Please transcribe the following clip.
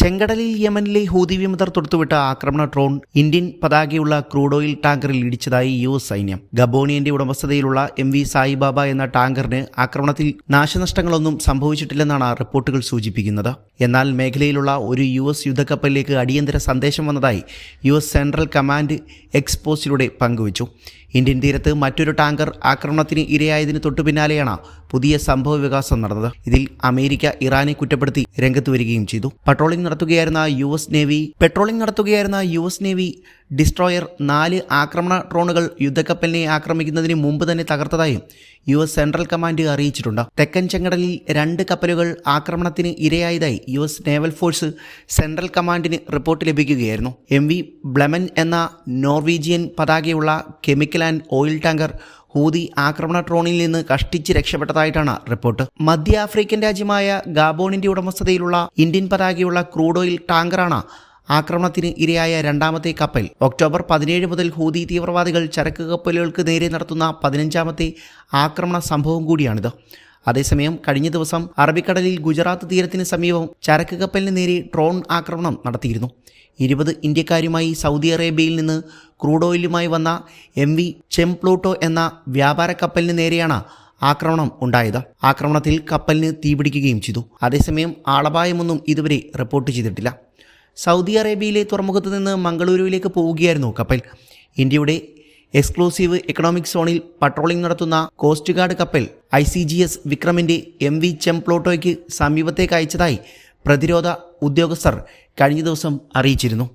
ചെങ്കടലിൽ യമനിലെ ഹൂതി വിമതർ തൊടുത്തുവിട്ട ആക്രമണ ഡ്രോൺ ഇന്ത്യൻ പതാകയുള്ള ക്രൂഡ് ഓയിൽ ടാങ്കറിൽ ഇടിച്ചതായി യു എസ് സൈന്യം. ഗബോണിയന്റെ ഉടമസ്ഥതയിലുള്ള എം വി സായിബാബ എന്ന ടാങ്കറിന് ആക്രമണത്തിൽ നാശനഷ്ടങ്ങളൊന്നും സംഭവിച്ചിട്ടില്ലെന്നാണ് റിപ്പോർട്ടുകൾ സൂചിപ്പിക്കുന്നത്. എന്നാൽ മേഖലയിലുള്ള ഒരു യു എസ് യുദ്ധക്കപ്പലിലേക്ക് അടിയന്തര സന്ദേശം വന്നതായി യു എസ് സെൻട്രൽ കമാൻഡ് എക്സ്പോസ്റ്റിലൂടെ പങ്കുവച്ചു. ഇന്ത്യൻ തീരത്ത് മറ്റൊരു ടാങ്കർ ആക്രമണത്തിന് ഇരയായതിന് തൊട്ടു പിന്നാലെയാണ് പുതിയ സംഭവ വികാസം നടന്നത്. ഇതിൽ അമേരിക്ക ഇറാനെ കുറ്റപ്പെടുത്തി രംഗത്ത് വരികയും ചെയ്തു. പട്രോളിംഗ് നടത്തുകയായിരുന്ന യു എസ് നേവി പെട്രോളിംഗ് നടത്തുകയായിരുന്ന യു എസ് നേവി ഡിസ്ട്രോയർ നാല് ആക്രമണ ഡ്രോണുകൾ യുദ്ധക്കപ്പലിനെ ആക്രമിക്കുന്നതിന് മുമ്പ് തന്നെ തകർത്തതായും യു എസ് സെൻട്രൽ കമാൻഡ് അറിയിച്ചിട്ടുണ്ട്. തെക്കൻ ചെങ്കടലിൽ രണ്ട് കപ്പലുകൾ ആക്രമണത്തിന് ഇരയായതായി U S naval force central കമാൻഡിന് report ലഭിക്കുകയായിരുന്നു. എം വി ബ്ലമൻ എന്ന Norwegian പതാകയുള്ള chemical and oil tanker Houthi ആക്രമണ ട്രോണിൽ നിന്ന് കഷ്ടിച്ച് രക്ഷപ്പെട്ടതായിട്ടാണ് റിപ്പോർട്ട്. മധ്യ ആഫ്രിക്കൻ രാജ്യമായ ഗാബോണിന്റെ ഉടമസ്ഥതയിലുള്ള ഇന്ത്യൻ പതാകയുള്ള ക്രൂഡ് ഓയിൽ ടാങ്കറാണ് ആക്രമണത്തിന് ഇരയായ രണ്ടാമത്തെ കപ്പൽ. ഒക്ടോബർ പതിനേഴ് മുതൽ ഹൂതി തീവ്രവാദികൾ ചരക്ക് കപ്പലുകൾക്ക് നേരെ നടത്തുന്ന പതിനഞ്ചാമത്തെ ആക്രമണ സംഭവം കൂടിയാണിത്. അതേസമയം കഴിഞ്ഞ ദിവസം അറബിക്കടലിൽ ഗുജറാത്ത് തീരത്തിന് സമീപം ചരക്ക് കപ്പലിന് നേരെ ഡ്രോൺ ആക്രമണം നടത്തിയിരുന്നു. ഇരുപത് ഇന്ത്യക്കാരുമായി സൗദി അറേബ്യയിൽ നിന്ന് ക്രൂഡ് ഓയിലുമായി വന്ന എം വി ചെംപ്ലൂട്ടോ എന്ന വ്യാപാര കപ്പലിന് നേരെയാണ് ആക്രമണം ഉണ്ടായത്. ആക്രമണത്തിൽ കപ്പലിന് തീപിടിക്കുകയും ചെയ്തു. അതേസമയം ആളപായമൊന്നും ഇതുവരെ റിപ്പോർട്ട് ചെയ്തിട്ടില്ല. സൗദി അറേബ്യയിലെ തുറമുഖത്ത് നിന്ന് മംഗളൂരുവിലേക്ക് പോവുകയായിരുന്നു കപ്പൽ. ഇന്ത്യയുടെ എക്സ്ക്ലൂസീവ് എക്കണോമിക് സോണിൽ പട്രോളിംഗ് നടത്തുന്ന കോസ്റ്റ് ഗാർഡ് കപ്പൽ ഐ സി ജി എസ് വിക്രമിന്റെ എം വി ചെംപ്ലോട്ടോയ്ക്ക് സമീപത്തേക്ക് അയച്ചതായി പ്രതിരോധ ഉദ്യോഗസ്ഥർ കഴിഞ്ഞ ദിവസം അറിയിച്ചിരുന്നു.